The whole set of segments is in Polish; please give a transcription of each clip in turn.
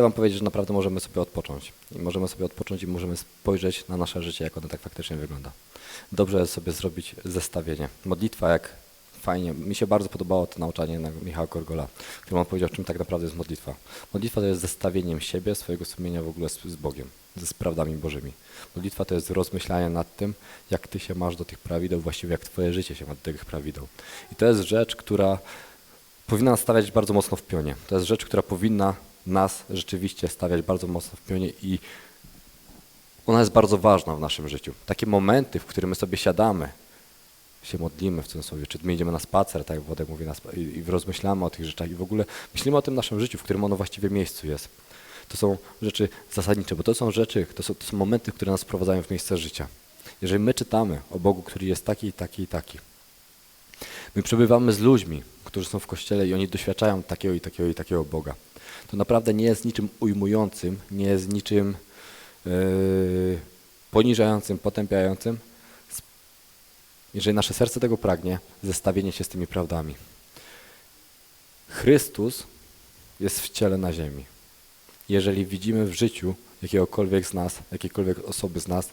chcę wam powiedzieć, że naprawdę możemy sobie odpocząć. I możemy sobie odpocząć i możemy spojrzeć na nasze życie, jak ono tak faktycznie wygląda. Dobrze jest sobie zrobić zestawienie. Modlitwa jak fajnie, mi się bardzo podobało to nauczanie na Michała Korgola, który on powiedział, czym tak naprawdę jest modlitwa. Modlitwa to jest zestawieniem siebie, swojego sumienia w ogóle z, z Bogiem, ze sprawdami Bożymi. Modlitwa to jest rozmyślanie nad tym, jak ty się masz do tych prawideł, właściwie jak twoje życie się ma do tych prawideł. I to jest rzecz, która powinna nas stawiać bardzo mocno w pionie. To jest rzecz, która powinna nas rzeczywiście stawiać bardzo mocno w pionie i ona jest bardzo ważna w naszym życiu. Takie momenty, w których my sobie siadamy, się modlimy w cudzysłowie, czy my idziemy na spacer, tak jak Wodek mówi, i, rozmyślamy o tych rzeczach i w ogóle myślimy o tym naszym życiu, w którym ono właściwie miejscu jest. To są rzeczy zasadnicze, bo to są rzeczy, to są, to są momenty, które nas wprowadzają w miejsce życia. Jeżeli my czytamy o Bogu, który jest taki taki i taki, my przebywamy z ludźmi, którzy są w kościele i oni doświadczają takiego i takiego i takiego Boga. To naprawdę nie jest niczym ujmującym, nie jest niczym yy, poniżającym, potępiającym. Jeżeli nasze serce tego pragnie, zestawienie się z tymi prawdami. Chrystus jest w ciele na ziemi. Jeżeli widzimy w życiu jakiegokolwiek z nas, jakiejkolwiek osoby z nas,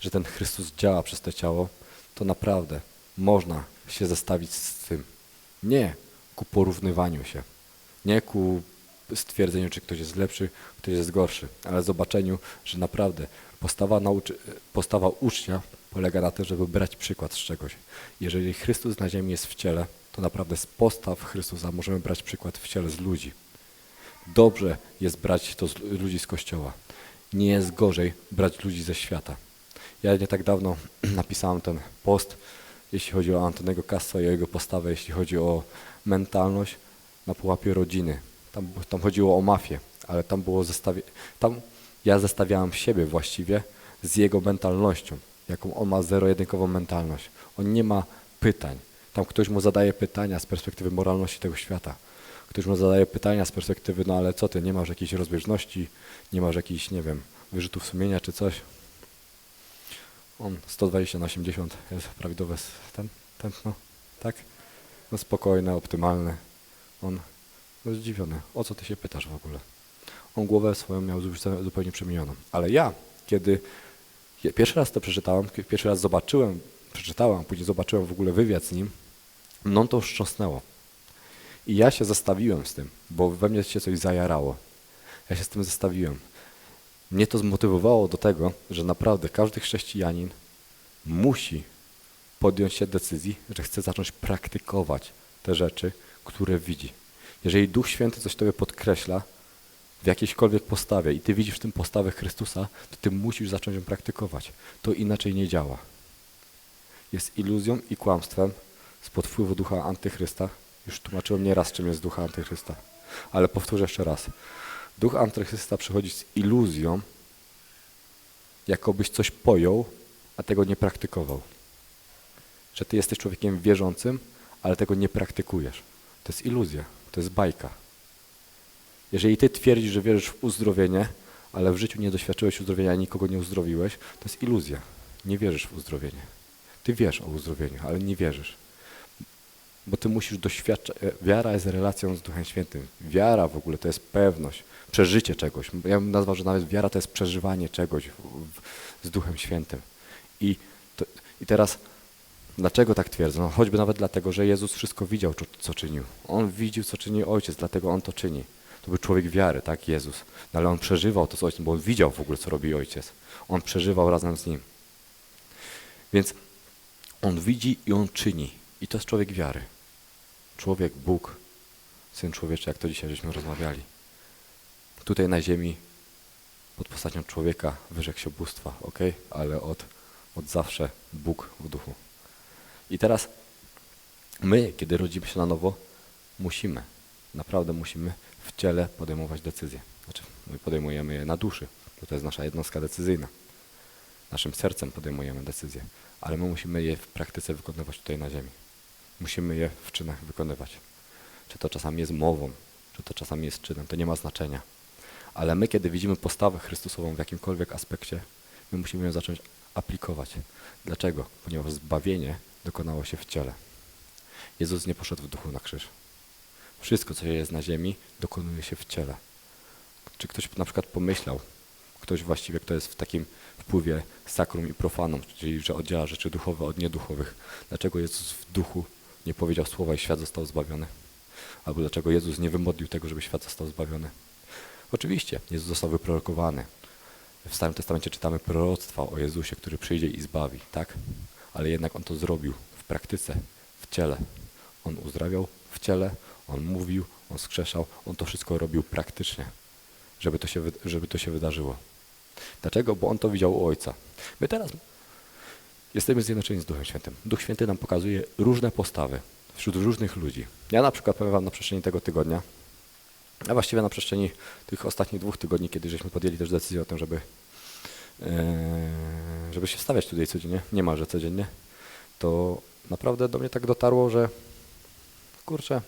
że ten Chrystus działa przez to ciało, to naprawdę można się zestawić z tym. Nie ku porównywaniu się, nie ku stwierdzeniu, czy ktoś jest lepszy, ktoś jest gorszy, ale zobaczeniu, że naprawdę postawa, nauczy, postawa ucznia polega na tym, żeby brać przykład z czegoś. Jeżeli Chrystus na ziemi jest w ciele, to naprawdę z postaw Chrystusa możemy brać przykład w ciele z ludzi. Dobrze jest brać to z ludzi z kościoła. Nie jest gorzej brać ludzi ze świata. Ja nie tak dawno napisałem ten post, jeśli chodzi o Antonego Castro i o jego postawę, jeśli chodzi o mentalność na pułapie rodziny. Tam, tam chodziło o mafię, ale tam było zestawie... Tam ja zestawiałem siebie właściwie z jego mentalnością, jaką on ma zero-jedynkową mentalność. On nie ma pytań. Tam ktoś mu zadaje pytania z perspektywy moralności tego świata. Ktoś mu zadaje pytania z perspektywy, no ale co ty, nie masz jakiejś rozbieżności, nie masz jakichś, nie wiem, wyrzutów sumienia czy coś. On 120 na 80 jest prawidłowe s- ten, tętno, tak? No spokojne, optymalne. On no zdziwiony. O co ty się pytasz w ogóle? On głowę swoją miał zupełnie- przemienioną. Ale ja, kiedy pierwszy raz to przeczytałem, pierwszy raz zobaczyłem, przeczytałem, później zobaczyłem w ogóle wywiad z nim, mną to wstrząsnęło. I ja się zestawiłem z tym, bo we mnie się coś zajarało. Ja się z tym zestawiłem. Mnie to zmotywowało do tego, że naprawdę każdy chrześcijanin musi podjąć się decyzji, że chce zacząć praktykować te rzeczy, które widzi. Jeżeli Duch Święty coś tobie podkreśla w jakiejśkolwiek postawie i ty widzisz w tym postawę Chrystusa, to ty musisz zacząć ją praktykować. To inaczej nie działa. Jest iluzją i kłamstwem spod wpływu ducha antychrysta. Już tłumaczyłem nieraz, czym jest duch antychrysta. Ale powtórzę jeszcze raz. Duch antychrysta przychodzi z iluzją, jakobyś coś pojął, a tego nie praktykował. Że ty jesteś człowiekiem wierzącym, ale tego nie praktykujesz. To jest iluzja, to jest bajka. Jeżeli ty twierdzisz, że wierzysz w uzdrowienie, ale w życiu nie doświadczyłeś uzdrowienia, nikogo nie uzdrowiłeś, to jest iluzja. Nie wierzysz w uzdrowienie. Ty wiesz o uzdrowieniu, ale nie wierzysz. Bo ty musisz doświadczać. e, Wiara jest relacją z Duchem Świętym. Wiara w ogóle to jest pewność, przeżycie czegoś. Ja bym nazwał, że nawet wiara to jest przeżywanie czegoś w, w, z Duchem Świętym. I, to, I teraz Dlaczego tak twierdzę? No choćby nawet dlatego, że Jezus wszystko widział, co, czynił. On widział, co czyni Ojciec, dlatego On to czyni. To był człowiek wiary, tak, Jezus. No, ale On przeżywał to z Ojcem, bo On widział w ogóle, co robi Ojciec. On przeżywał razem z Nim. Więc On widzi i On czyni. I to jest człowiek wiary. Człowiek, Bóg, Syn Człowieczy, jak to dzisiaj żeśmy rozmawiali. Tutaj na ziemi pod postacią człowieka wyrzekł się bóstwa, ok? Ale od, od zawsze Bóg w duchu. I teraz my, kiedy rodzimy się na nowo, musimy, naprawdę musimy w ciele podejmować decyzje. Znaczy, my podejmujemy je na duszy, bo to jest nasza jednostka decyzyjna. Naszym sercem podejmujemy decyzje, ale my musimy je w praktyce wykonywać tutaj na ziemi. Musimy je w czynach wykonywać. Czy to czasami jest mową, czy to czasami jest czynem, to nie ma znaczenia. Ale my, kiedy widzimy postawę Chrystusową w jakimkolwiek aspekcie, my musimy ją zacząć aplikować. Dlaczego? Ponieważ zbawienie dokonało się w ciele. Jezus nie poszedł w duchu na krzyż. Wszystko, co jest na ziemi, dokonuje się w ciele. Czy ktoś na przykład pomyślał, ktoś właściwie, kto jest w takim wpływie sakrum i profanum, czyli że oddziela rzeczy duchowe od nieduchowych. Dlaczego Jezus w duchu nie powiedział słowa i świat został zbawiony? Albo dlaczego Jezus nie wymodlił tego, żeby świat został zbawiony? Oczywiście, Jezus został wyprorokowany. W Starym Testamencie czytamy proroctwa o Jezusie, który przyjdzie i zbawi, tak? Ale jednak On to zrobił w praktyce, w ciele. On uzdrawiał w ciele, On mówił, On skrzeszał, On to wszystko robił praktycznie, żeby to się, żeby to się wydarzyło. Dlaczego? Bo On to widział u Ojca. My teraz jesteśmy zjednoczeni z Duchem Świętym. Duch Święty nam pokazuje różne postawy wśród różnych ludzi. Ja na przykład powiem Wam na przestrzeni tego tygodnia, a właściwie na przestrzeni tych ostatnich dwóch tygodni, kiedy żeśmy podjęli też decyzję o tym, żeby, żeby się wstawiać tutaj codziennie, niemalże codziennie, to naprawdę do mnie tak dotarło, że kurczę,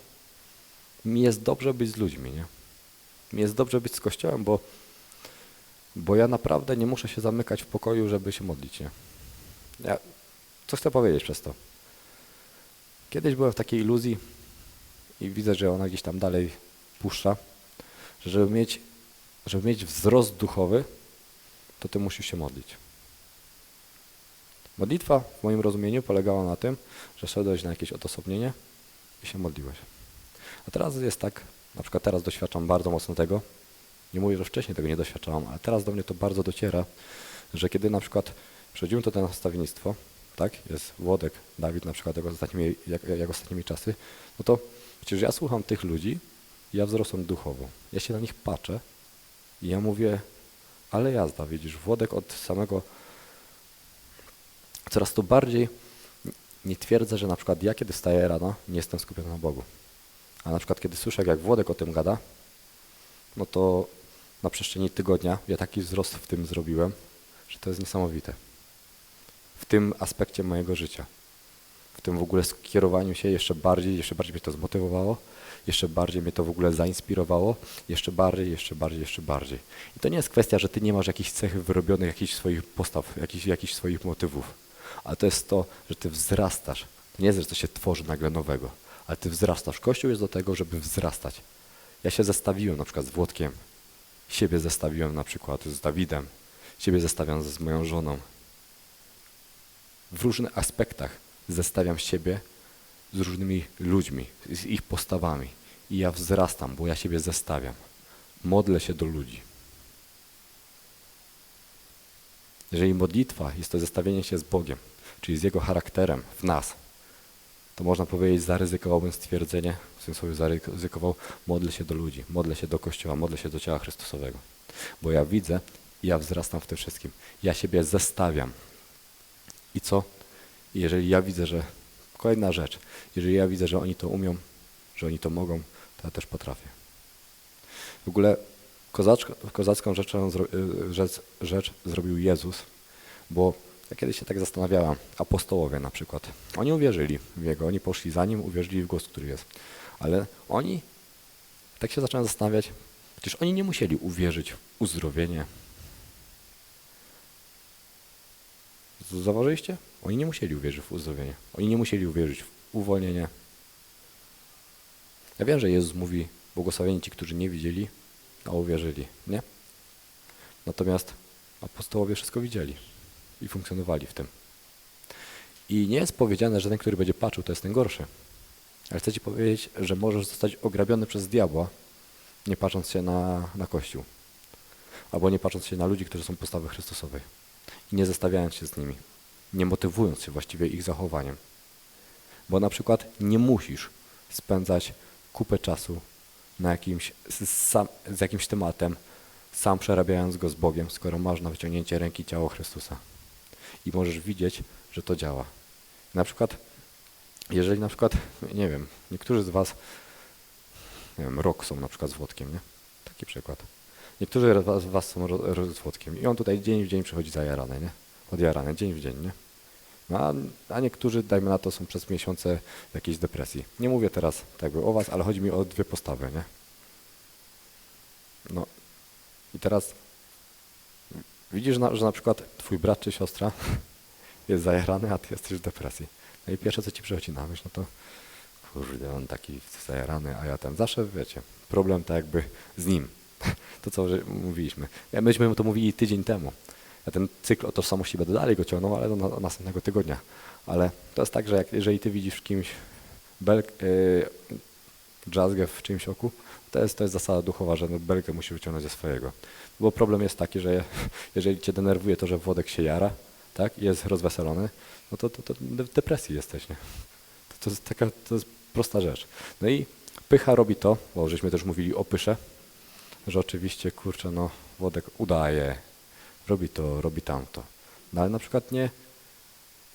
mi jest dobrze być z ludźmi, nie? Mi jest dobrze być z Kościołem, bo, bo ja naprawdę nie muszę się zamykać w pokoju, żeby się modlić, nie? Ja, co chcę powiedzieć przez to? Kiedyś byłem w takiej iluzji i widzę, że ona gdzieś tam dalej puszcza, że żeby mieć, żeby mieć wzrost duchowy, to ty musisz się modlić. Modlitwa w moim rozumieniu polegała na tym, że szedłeś na jakieś odosobnienie i się modliłeś. A teraz jest tak, na przykład teraz doświadczam bardzo mocno tego, nie mówię, że wcześniej tego nie doświadczałam, ale teraz do mnie to bardzo dociera, że kiedy na przykład przechodzimy to to nastawiennictwo, tak, jest Włodek, Dawid na przykład jak ostatnimi, jak, jak ostatnimi czasy, no to przecież ja słucham tych ludzi, ja wzrosłem duchowo. Ja się na nich patrzę i ja mówię, ale jazda, widzisz, Włodek od samego coraz to bardziej nie twierdzę, że na przykład ja kiedy wstaję rano, nie jestem skupiony na Bogu. A na przykład kiedy słyszę, jak Włodek o tym gada, no to na przestrzeni tygodnia ja taki wzrost w tym zrobiłem, że to jest niesamowite. W tym aspekcie mojego życia. W tym w ogóle skierowaniu się jeszcze bardziej, jeszcze bardziej mnie to zmotywowało, jeszcze bardziej mnie to w ogóle zainspirowało, jeszcze bardziej, jeszcze bardziej, jeszcze bardziej. I to nie jest kwestia, że ty nie masz jakichś cech wyrobionych, jakichś swoich postaw, jakichś, jakichś swoich motywów, ale to jest to, że ty wzrastasz. To nie jest, że to się tworzy nagle nowego, ale ty wzrastasz. Kościół jest do tego, żeby wzrastać. Ja się zestawiłem na przykład z Włodkiem, siebie zestawiłem na przykład z Dawidem, siebie zestawiam z moją żoną. W różnych aspektach zestawiam siebie z różnymi ludźmi, z ich postawami. I ja wzrastam, bo ja siebie zestawiam. Modlę się do ludzi. Jeżeli modlitwa jest to zestawienie się z Bogiem, czyli z Jego charakterem w nas, to można powiedzieć, zaryzykowałbym stwierdzenie, w słowie zaryzykował, modlę się do ludzi, modlę się do Kościoła, modlę się do ciała Chrystusowego. Bo ja widzę i ja wzrastam w tym wszystkim. Ja siebie zestawiam. I co? Jeżeli ja widzę, że kolejna rzecz, jeżeli ja widzę, że oni to umią, że oni to mogą, to ja też potrafię. W ogóle kozacką rzeczą, y, rzecz, rzecz zrobił Jezus, bo ja kiedyś się tak zastanawiałem, apostołowie na przykład, oni uwierzyli w Jego, oni poszli za Nim, uwierzyli w głos, który jest. Ale oni, tak się zacząłem zastanawiać, przecież oni nie musieli uwierzyć w uzdrowienie. Zauważyliście? Oni nie musieli uwierzyć w uzdrowienie. Oni nie musieli uwierzyć w uwolnienie. Ja wiem, że Jezus mówi, błogosławieni ci, którzy nie widzieli, a uwierzyli, nie? Natomiast apostołowie wszystko widzieli i funkcjonowali w tym. I nie jest powiedziane, że ten, który będzie patrzył, to jest ten gorszy. Ale chcę ci powiedzieć, że możesz zostać ograbiony przez diabła, nie patrząc się na, na Kościół. Albo nie patrząc się na ludzi, którzy są postawy Chrystusowej. I nie zestawiając się z nimi. Nie motywując się właściwie ich zachowaniem. Bo na przykład nie musisz spędzać kupę czasu na jakimś, z, sam, z jakimś tematem, sam przerabiając go z Bogiem, skoro masz na wyciągnięcie ręki ciało Chrystusa. I możesz widzieć, że to działa. Na przykład, jeżeli na przykład, nie wiem, niektórzy z Was, nie wiem, rok są na przykład z Włodkiem, nie? Taki przykład. Niektórzy z was- są z Włodkiem i on tutaj dzień w dzień przychodzi zajarany, nie? Odjarany, dzień w dzień, nie? No, a, a niektórzy, dajmy na to, są przez miesiące w jakiejś depresji. Nie mówię teraz tak o Was, ale chodzi mi o dwie postawy, nie? No i teraz widzisz, na, że na przykład Twój brat czy siostra jest zajarany, a Ty jesteś w depresji. No i pierwsze, co Ci przychodzi na myśl, no to kurde, on taki zajarany, a ja ten. Zawsze, wiecie, problem tak jakby z nim. To, co mówiliśmy. Myśmy to mówili tydzień temu. Ja ten cykl o tożsamości będę dalej go ciągnął, ale do na, następnego tygodnia. Ale to jest tak, że jak, jeżeli ty widzisz w kimś belk, yy, w czymś oku, to jest, to jest zasada duchowa, że no belkę musisz wyciągnąć ze swojego. Bo problem jest taki, że je, jeżeli cię denerwuje to, że Włodek się jara, tak, i jest rozweselony, no to, to, to depresji jesteś, nie? To, to jest taka, to jest prosta rzecz. No i pycha robi to, bo żeśmy też mówili o pysze, że oczywiście, kurczę, no Włodek udaje, robi to, robi tamto. No ale na przykład nie,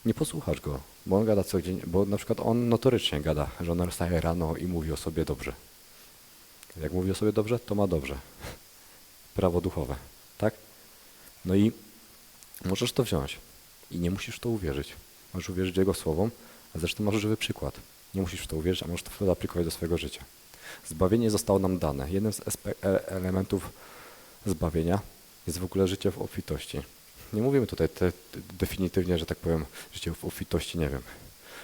nie posłuchasz go, bo on gada co dzień, bo na przykład on notorycznie gada, że on wstaje rano i mówi o sobie dobrze. Jak mówi o sobie dobrze, to ma dobrze. Prawo duchowe, tak? No i możesz to wziąć i nie musisz w to uwierzyć. Możesz uwierzyć Jego słowom, a zresztą masz żywy przykład. Nie musisz w to uwierzyć, a możesz to wtedy aplikować do swojego życia. Zbawienie zostało nam dane. Jednym z e- elementów zbawienia jest w ogóle życie w obfitości. Nie mówimy tutaj te, te, definitywnie, że tak powiem, życie w obfitości, nie wiem,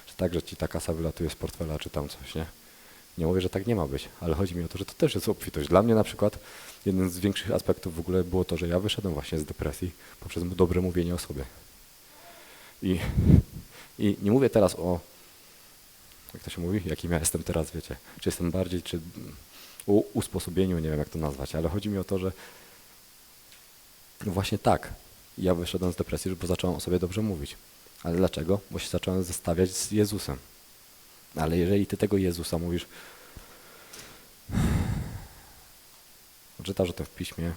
że tak, że ci ta kasa wylatuje z portfela, czy tam coś, nie? Nie mówię, że tak nie ma być, ale chodzi mi o to, że to też jest obfitość. Dla mnie na przykład jeden z większych aspektów w ogóle było to, że ja wyszedłem właśnie z depresji poprzez dobre mówienie o sobie. I, i nie mówię teraz o, jak to się mówi, jakim ja jestem teraz, wiecie, czy jestem bardziej, czy o usposobieniu, nie wiem jak to nazwać, ale chodzi mi o to, że właśnie tak, ja wyszedłem z depresji, bo zacząłem o sobie dobrze mówić. Ale dlaczego? Bo się zacząłem zestawiać z Jezusem. Ale jeżeli ty tego Jezusa mówisz, czytasz o tym w piśmie,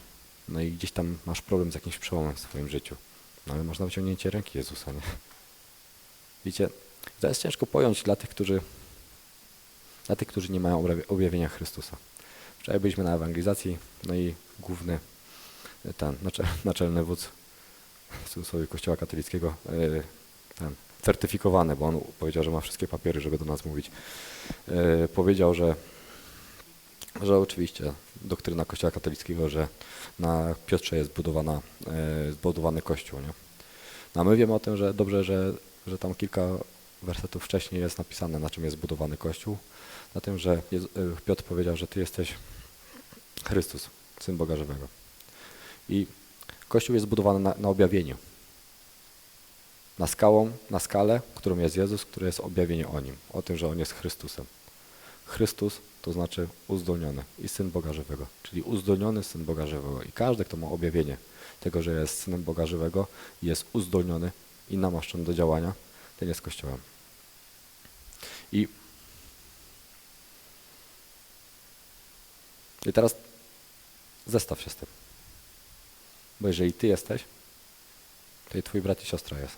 no i gdzieś tam masz problem z jakimś przełomem w swoim życiu. No ale można wyciągnięcie ręki Jezusa, nie? Widzicie, to jest ciężko pojąć dla tych, którzy, dla tych, którzy nie mają objawienia Chrystusa. Wczoraj byliśmy na ewangelizacji, no i główny ten naczelny wódz w cudzysłowie kościoła katolickiego, yy, ten, certyfikowany, bo on powiedział, że ma wszystkie papiery, żeby do nas mówić. Yy, powiedział, że, że oczywiście doktryna kościoła katolickiego, że na Piotrze jest budowana, yy, zbudowany kościół. Nie? No a my wiemy o tym, że dobrze, że, że tam kilka wersetów wcześniej jest napisane, na czym jest zbudowany kościół. Na tym, że Piotr powiedział, że Ty jesteś Chrystus, Syn Boga Żywego. I Kościół jest zbudowany na, na objawieniu. Na skałą, na skalę, którą jest Jezus, które jest objawienie o Nim, o tym, że On jest Chrystusem. Chrystus to znaczy uzdolniony i Syn Boga Żywego, czyli uzdolniony Syn Boga Żywego. I każdy, kto ma objawienie tego, że jest Synem Boga Żywego, jest uzdolniony i namaszczony do działania, ten jest Kościołem. I, I teraz zestaw się z tym. Bo jeżeli ty jesteś, to i twój brat i siostra jest.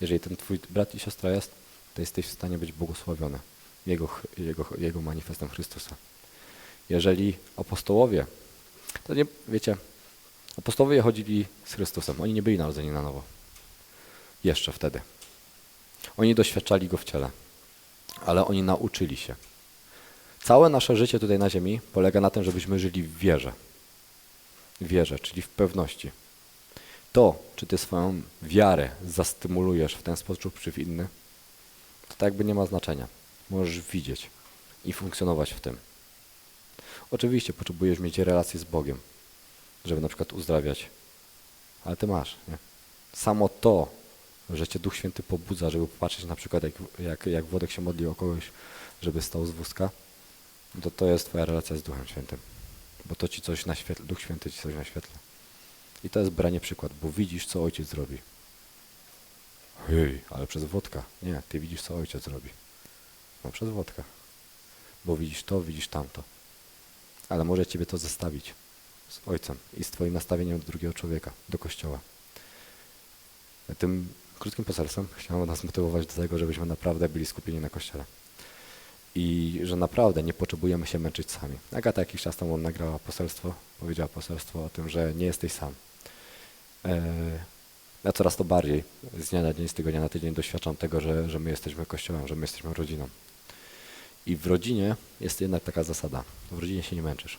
Jeżeli ten twój brat i siostra jest, to jesteś w stanie być błogosławiony jego, jego, jego manifestem Chrystusa. Jeżeli apostołowie, to nie, wiecie, apostołowie chodzili z Chrystusem, oni nie byli narodzeni na nowo. Jeszcze wtedy. Oni doświadczali Go w ciele, ale oni nauczyli się. Całe nasze życie tutaj na ziemi polega na tym, żebyśmy żyli w wierze wierze, czyli w pewności. To, czy ty swoją wiarę zastymulujesz w ten sposób czy w inny, to tak jakby nie ma znaczenia. Możesz widzieć i funkcjonować w tym. Oczywiście potrzebujesz mieć relację z Bogiem, żeby na przykład uzdrawiać, ale ty masz. Nie? Samo to, że cię Duch Święty pobudza, żeby popatrzeć na przykład jak, jak, jak Włodek się modlił o kogoś, żeby stał z wózka, to to jest twoja relacja z Duchem Świętym bo to ci coś naświetla, Duch Święty ci coś naświetla. I to jest branie przykład, bo widzisz, co ojciec zrobi. Hej, ale przez wodka. Nie, ty widzisz, co ojciec robi. No przez wodka. Bo widzisz to, widzisz tamto. Ale może ciebie to zestawić z ojcem i z twoim nastawieniem do drugiego człowieka, do kościoła. Tym krótkim poselstwem chciałem nas motywować do tego, żebyśmy naprawdę byli skupieni na kościele i że naprawdę nie potrzebujemy się męczyć sami. Agata jakiś czas temu nagrała poselstwo, powiedziała poselstwo o tym, że nie jesteś sam. E, ja coraz to bardziej z dnia na dzień, z tygodnia na tydzień doświadczam tego, że, że my jesteśmy kościołem, że my jesteśmy rodziną. I w rodzinie jest jednak taka zasada. W rodzinie się nie męczysz.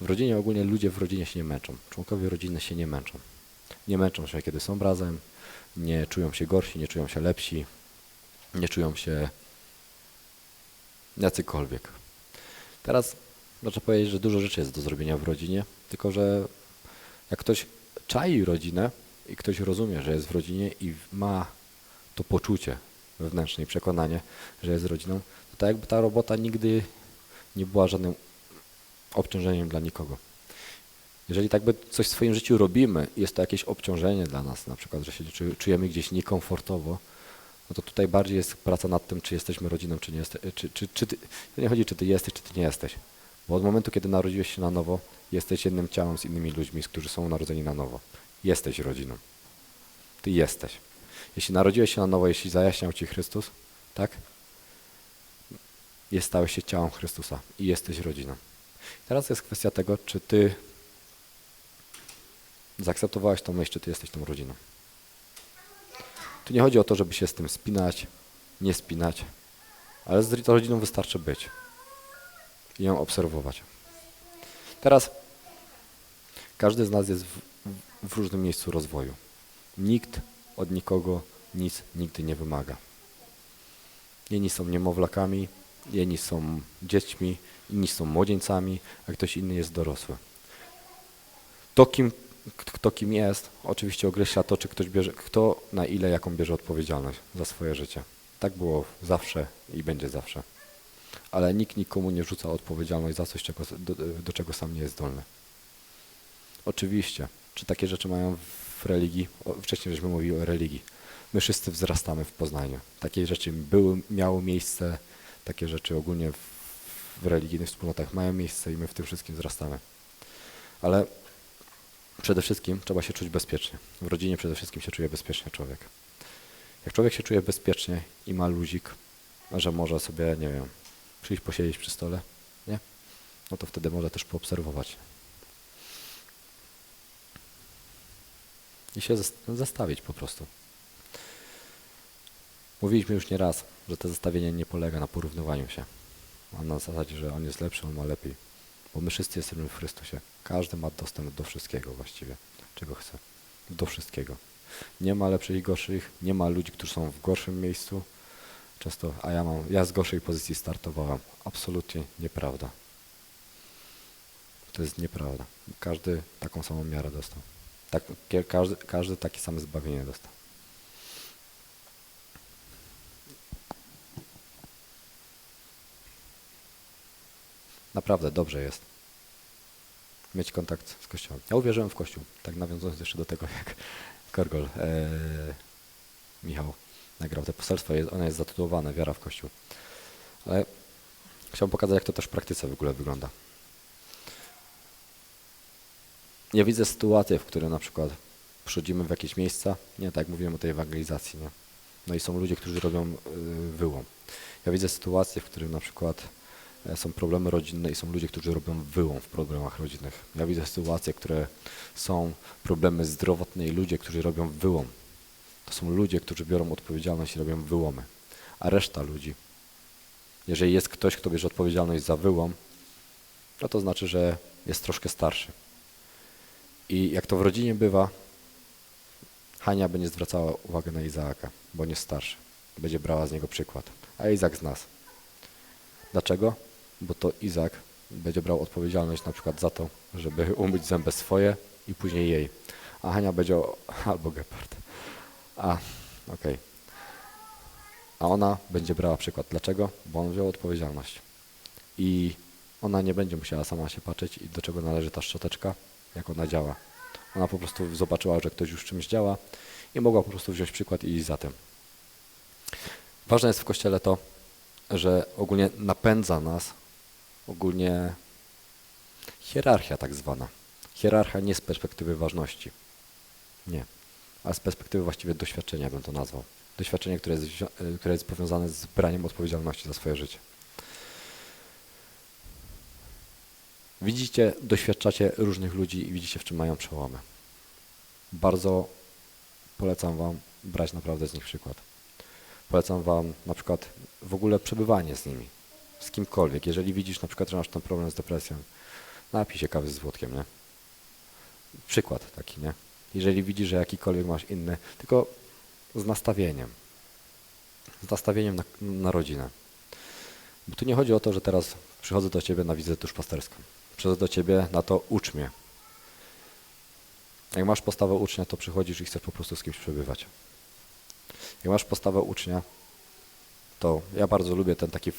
W rodzinie ogólnie ludzie w rodzinie się nie męczą. Członkowie rodziny się nie męczą. Nie męczą się, kiedy są razem, nie czują się gorsi, nie czują się lepsi, nie czują się jacykolwiek. Teraz Można powiedzieć, że dużo rzeczy jest do zrobienia w rodzinie, tylko że jak ktoś czai rodzinę i ktoś rozumie, że jest w rodzinie i ma to poczucie wewnętrzne i przekonanie, że jest rodziną, to tak jakby ta robota nigdy nie była żadnym obciążeniem dla nikogo. Jeżeli tak by coś w swoim życiu robimy jest to jakieś obciążenie dla nas, na przykład, że się czu- czujemy gdzieś niekomfortowo, no to tutaj bardziej jest praca nad tym, czy jesteśmy rodziną, czy nie jesteśmy. Czy, czy, czy nie chodzi, czy ty jesteś, czy ty nie jesteś. Bo od momentu, kiedy narodziłeś się na nowo, jesteś jednym ciałem z innymi ludźmi, którzy są narodzeni na nowo. Jesteś rodziną. Ty jesteś. Jeśli narodziłeś się na nowo, jeśli zajaśniał Ci Chrystus, tak? Jest, stałeś się ciałem Chrystusa i jesteś rodziną. Teraz jest kwestia tego, czy Ty zaakceptowałeś tą myśl, czy Ty jesteś tą rodziną. Tu nie chodzi o to, żeby się z tym spinać, nie spinać, ale z rodziną wystarczy być i ją obserwować. Teraz każdy z nas jest w, w różnym miejscu rozwoju. Nikt od nikogo nic nigdy nie wymaga. Jedni są niemowlakami, jedni są dziećmi, inni są młodzieńcami, a ktoś inny jest dorosły. To, kim, kto kim jest, oczywiście określa to, czy ktoś bierze, kto na ile jaką bierze odpowiedzialność za swoje życie. Tak było zawsze i będzie zawsze. Ale nikt nikomu nie rzuca odpowiedzialność za coś, czego, do, do czego sam nie jest zdolny. Oczywiście, czy takie rzeczy mają w religii? O, wcześniej żeśmy mówili o religii. My wszyscy wzrastamy w Poznaniu. Takie rzeczy były, miały miejsce, takie rzeczy ogólnie w, w religijnych wspólnotach mają miejsce i my w tym wszystkim wzrastamy. Ale przede wszystkim trzeba się czuć bezpiecznie. W rodzinie przede wszystkim się czuje bezpiecznie człowiek. Jak człowiek się czuje bezpiecznie i ma luzik, że może sobie, nie wiem, przyjść posiedzieć przy stole, nie? No to wtedy może też poobserwować. I się zas- zastawić po prostu. Mówiliśmy już nie raz, że to zestawienie nie polega na porównywaniu się. A na zasadzie, że on jest lepszy, on ma lepiej. Bo my wszyscy jesteśmy w Chrystusie. Każdy ma dostęp do wszystkiego właściwie, czego chce. Do wszystkiego. Nie ma lepszych i gorszych, nie ma ludzi, którzy są w gorszym miejscu. Często, a ja mam, ja z gorszej pozycji startowałem. Absolutnie nieprawda. To jest nieprawda. Każdy taką samą miarę dostał. Tak, każdy, każdy takie same zbawienie dostał. Naprawdę dobrze jest mieć kontakt z Kościołem. Ja uwierzyłem w Kościół, tak nawiązując jeszcze do tego, jak Korgol, e, Michał nagrał te poselstwo, jest, ono jest zatytułowane Wiara w Kościół. Ale chciałbym pokazać, jak to też w praktyce w ogóle wygląda. Ja widzę sytuacje, w których na przykład przychodzimy w jakieś miejsca, nie tak jak mówiłem o tej ewangelizacji, nie? No i są ludzie, którzy robią y, wyłom. Ja widzę sytuacje, w których na przykład są problemy rodzinne i są ludzie, którzy robią wyłom w problemach rodzinnych. Ja widzę sytuacje, które są problemy zdrowotne i ludzie, którzy robią wyłom. To są ludzie, którzy biorą odpowiedzialność i robią wyłomy. A reszta ludzi, jeżeli jest ktoś, kto bierze odpowiedzialność za wyłom, no to znaczy, że jest troszkę starszy. I jak to w rodzinie bywa, Hania będzie zwracała uwagę na Izaaka, bo jest starszy. Będzie brała z niego przykład. A Izak z nas. Dlaczego? Bo to Izak będzie brał odpowiedzialność na przykład za to, żeby umyć zęby swoje i później jej. A Hania będzie, o, albo Gepard. A, okej. A ona będzie brała przykład. Dlaczego? Bo on wziął odpowiedzialność. I ona nie będzie musiała sama się patrzeć i do czego należy ta szczoteczka, jak ona działa. Ona po prostu zobaczyła, że ktoś już czymś działa i mogła po prostu wziąć przykład i iść za tym. Ważne jest w Kościele to, że ogólnie napędza nas ogólnie hierarchia tak zwana. Hierarchia nie z perspektywy ważności. Nie. A z perspektywy właściwie doświadczenia bym to nazwał. Doświadczenie, które jest, wzi- które jest powiązane z braniem odpowiedzialności za swoje życie. Widzicie, doświadczacie różnych ludzi i widzicie, w czym mają przełomy. Bardzo polecam Wam brać naprawdę z nich przykład. Polecam Wam na przykład w ogóle przebywanie z nimi, z kimkolwiek. Jeżeli widzisz na przykład, że masz ten problem z depresją, napij się kawy z włodkiem, nie? Przykład taki, nie? Jeżeli widzisz, że jakikolwiek masz inny, tylko z nastawieniem. Z nastawieniem na, na rodzinę. Bo tu nie chodzi o to, że teraz Przychodzę do ciebie na wizytę duszpasterską. Przychodzę do ciebie na to ucz mnie. Jak masz postawę ucznia, to przychodzisz i chcesz po prostu z kimś przebywać. Jak masz postawę ucznia, to ja bardzo lubię ten taki.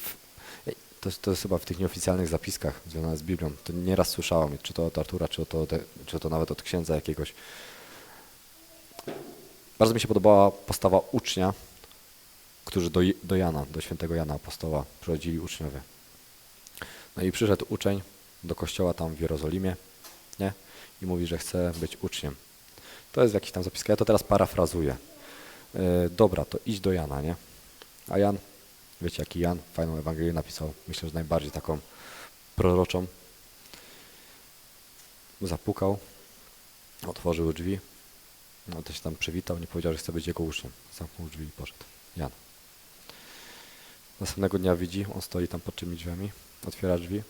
To, to jest chyba w tych nieoficjalnych zapiskach związanych z Biblią. To nieraz słyszałem, czy to od Artura, czy to, czy to nawet od księdza jakiegoś. Bardzo mi się podobała postawa ucznia, którzy do, do Jana, do świętego Jana apostoła przychodzili uczniowie. No i przyszedł uczeń do kościoła tam w Jerozolimie, nie? I mówi, że chce być uczniem. To jest jakiś tam zapiska, ja to teraz parafrazuję. E, dobra, to idź do Jana, nie? A Jan, wiecie jaki Jan, fajną Ewangelię napisał, myślę, że najbardziej taką proroczą. Zapukał, otworzył drzwi, no to się tam przywitał, nie powiedział, że chce być jego uczniem. Zamknął drzwi i poszedł. Jan. Następnego dnia widzi, on stoi tam pod tymi drzwiami, otwiera drzwi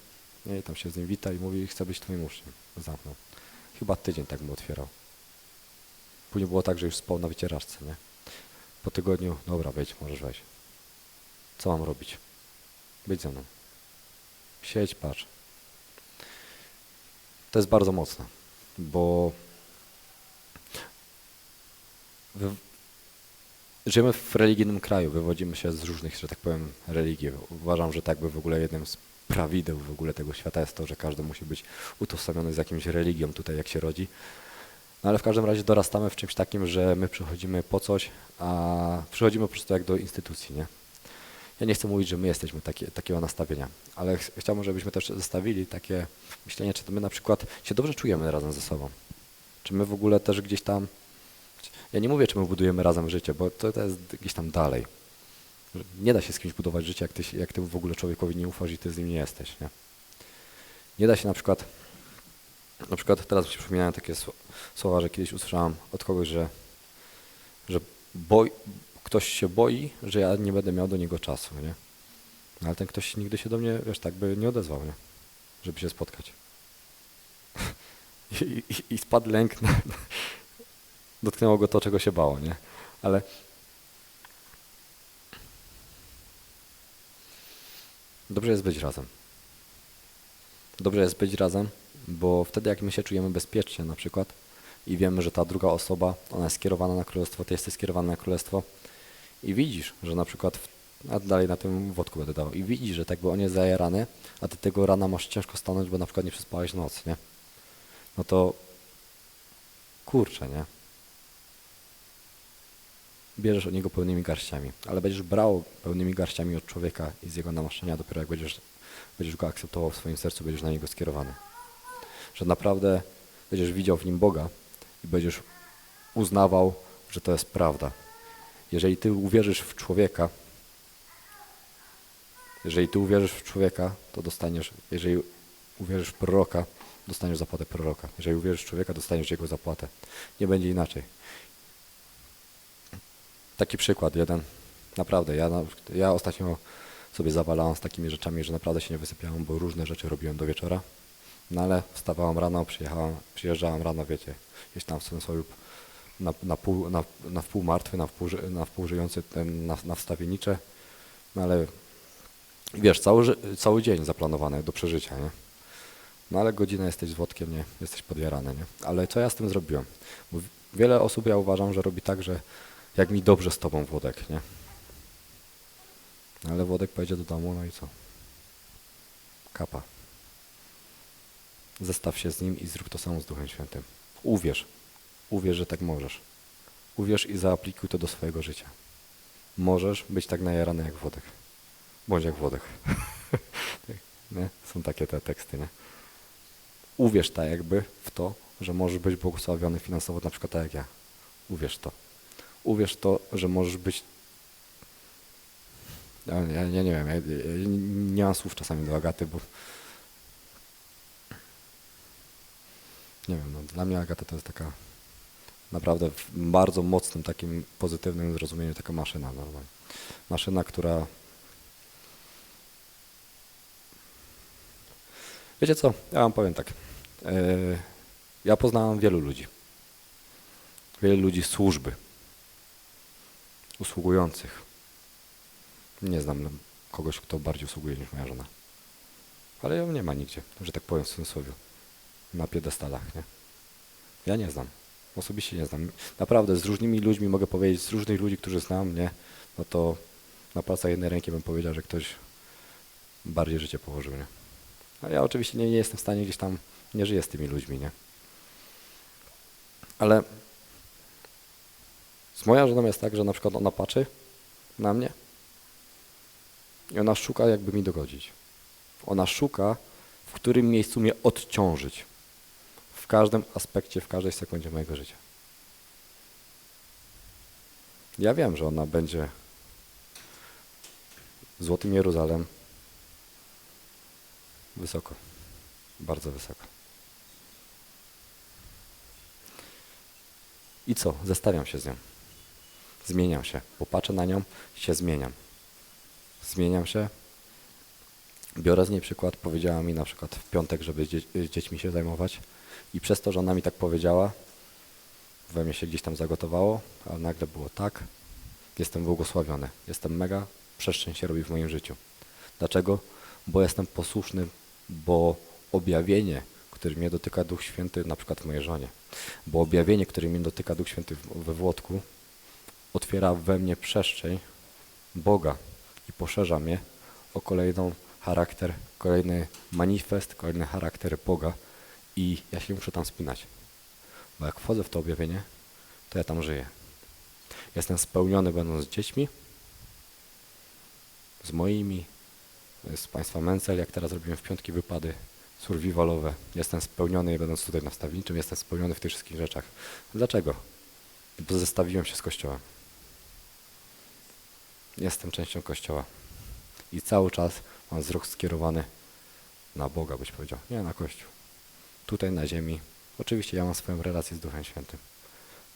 i tam się z nim wita i mówi, chcę być twoim uczniem. Zamknął. Chyba tydzień tak mu otwierał. Później było tak, że już spał na wycieraczce, nie? Po tygodniu, dobra, wejdź, możesz wejść. Co mam robić? Być ze mną. Siedź, patrz. To jest bardzo mocne, bo żyjemy w religijnym kraju, wywodzimy się z różnych, że tak powiem, religii. Uważam, że tak by w ogóle jednym z prawideł w ogóle tego świata jest to, że każdy musi być utożsamiony z jakimś religią tutaj, jak się rodzi. No ale w każdym razie dorastamy w czymś takim, że my przychodzimy po coś, a przychodzimy po prostu jak do instytucji, nie? Ja nie chcę mówić, że my jesteśmy takie, takiego nastawienia, ale ch chciałbym, żebyśmy też zostawili takie myślenie, czy to my na przykład się dobrze czujemy razem ze sobą. Czy my w ogóle też gdzieś tam ja nie mówię, czy my budujemy razem życie, bo to, to jest gdzieś tam dalej. Nie da się z kimś budować życie, jak ty, jak ty w ogóle człowiekowi nie ufasz i ty z nim nie jesteś. Nie, nie da się na przykład, na przykład teraz mi się przypominają takie sło- słowa, że kiedyś usłyszałem od kogoś, że, że boi, ktoś się boi, że ja nie będę miał do niego czasu, nie? No, ale ten ktoś nigdy się do mnie, wiesz, tak by nie odezwał, nie? Żeby się spotkać. I, i, i spadł lęk na, dotknęło go to, czego się bało, nie? Ale dobrze jest być razem. Dobrze jest być razem, bo wtedy jak my się czujemy bezpiecznie na przykład i wiemy, że ta druga osoba, ona jest skierowana na królestwo, ty jesteś skierowany na królestwo i widzisz, że na przykład, w, a dalej na tym wodku będę dawał, i widzisz, że tak by on jest zajarany, a ty tego rana masz ciężko stanąć, bo na przykład nie przespałeś noc, nie? No to kurczę, nie? bierzesz od niego pełnymi garściami, ale będziesz brał pełnymi garściami od człowieka i z jego namaszczenia dopiero jak będziesz, będziesz go akceptował w swoim sercu, będziesz na niego skierowany. Że naprawdę będziesz widział w nim Boga i będziesz uznawał, że to jest prawda. Jeżeli ty uwierzysz w człowieka, jeżeli ty uwierzysz w człowieka, to dostaniesz, jeżeli uwierzysz w proroka, dostaniesz zapłatę proroka. Jeżeli uwierzysz w człowieka, dostaniesz jego zapłatę. Nie będzie inaczej. Taki przykład jeden. Naprawdę, ja, ja ostatnio sobie zawalałem z takimi rzeczami, że naprawdę się nie wysypiałem, bo różne rzeczy robiłem do wieczora. No ale wstawałem rano, przyjechałem, przyjeżdżałem rano, wiecie, gdzieś tam w cudzysłowie na, na, pół, na, na wpół martwy, na wpół, na wpół żyjący, ten, na, na wstawienicze. No ale wiesz, cały, cały dzień zaplanowany do przeżycia, nie? No ale godzinę jesteś z wodkiem, nie? Jesteś podjarany, nie? Ale co ja z tym zrobiłem? Bo wiele osób ja uważam, że robi tak, że jak mi dobrze z tobą, Włodek, nie? Ale Włodek pojedzie do domu, no i co? Kapa. Zestaw się z nim i zrób to samo z Duchem Świętym. Uwierz. Uwierz, że tak możesz. Uwierz i zaaplikuj to do swojego życia. Możesz być tak najarany jak Włodek. Bądź jak Włodek. nie? Są takie te teksty, nie? Uwierz tak jakby w to, że możesz być błogosławiony finansowo, na przykład tak jak ja. Uwierz to. Uwierz to, że możesz być. Ja, ja, ja nie wiem, ja, ja nie mam słów czasami do Agaty, bo. Nie wiem, no, dla mnie Agata to jest taka naprawdę w bardzo mocnym, takim pozytywnym zrozumieniu taka maszyna normalnie. Maszyna, która. Wiecie co? Ja wam powiem tak. Yy, ja poznałem wielu ludzi. Wielu ludzi z służby usługujących. Nie znam kogoś, kto bardziej usługuje niż moja żona. Ale ją nie ma nigdzie, że tak powiem w cudzysłowie. Na piedestalach, nie? Ja nie znam. Osobiście nie znam. Naprawdę z różnymi ludźmi mogę powiedzieć, z różnych ludzi, którzy znam, nie? No to na palcach jednej ręki bym powiedział, że ktoś bardziej życie położył, nie? A ja oczywiście nie, nie jestem w stanie gdzieś tam, nie żyję z tymi ludźmi, nie? Ale z moją żoną jest tak, że na przykład ona patrzy na mnie i ona szuka jakby mi dogodzić. Ona szuka, w którym miejscu mnie odciążyć. Każdym aspekcie, w każdej sekundzie mojego życia. Ja wiem, że ona będzie Złotym Jeruzalem wysoko. Bardzo wysoko. I co? Zestawiam się z nią. Zmieniam się. Popatrzę na nią, się zmieniam. Zmieniam się. Biorę z niej przykład. Powiedziała mi na przykład w piątek, żeby z dziećmi się zajmować. I przez to, że ona mi tak powiedziała, we mnie się gdzieś tam zagotowało, ale nagle było tak. Jestem błogosławiony. Jestem mega. Przestrzeń się robi w moim życiu. Dlaczego? Bo jestem posłuszny, bo objawienie, które mnie dotyka Duch Święty, na przykład w mojej żonie, bo objawienie, które mnie dotyka Duch Święty we Włodku, otwiera we mnie przestrzeń Boga i poszerza mnie o kolejną charakter, kolejny manifest, kolejny charakter Boga i ja się muszę tam spinać. Bo jak wchodzę w to objawienie, to ja tam żyję. Jestem spełniony będąc z dziećmi, z moimi, z Państwa Mencel, jak teraz robimy w piątki wypady survivalowe. Jestem spełniony będąc tutaj nastawniczym, jestem spełniony w tych wszystkich rzeczach. Dlaczego? Bo zestawiłem się z Kościołem. Jestem częścią Kościoła. I cały czas mam wzrok skierowany na Boga, byś powiedział. Nie na Kościół tutaj na ziemi. Oczywiście ja mam swoją relację z Duchem Świętym,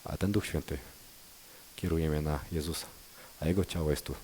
ale ten Duch Święty kieruje mnie na Jezusa, a Jego ciało jest tu.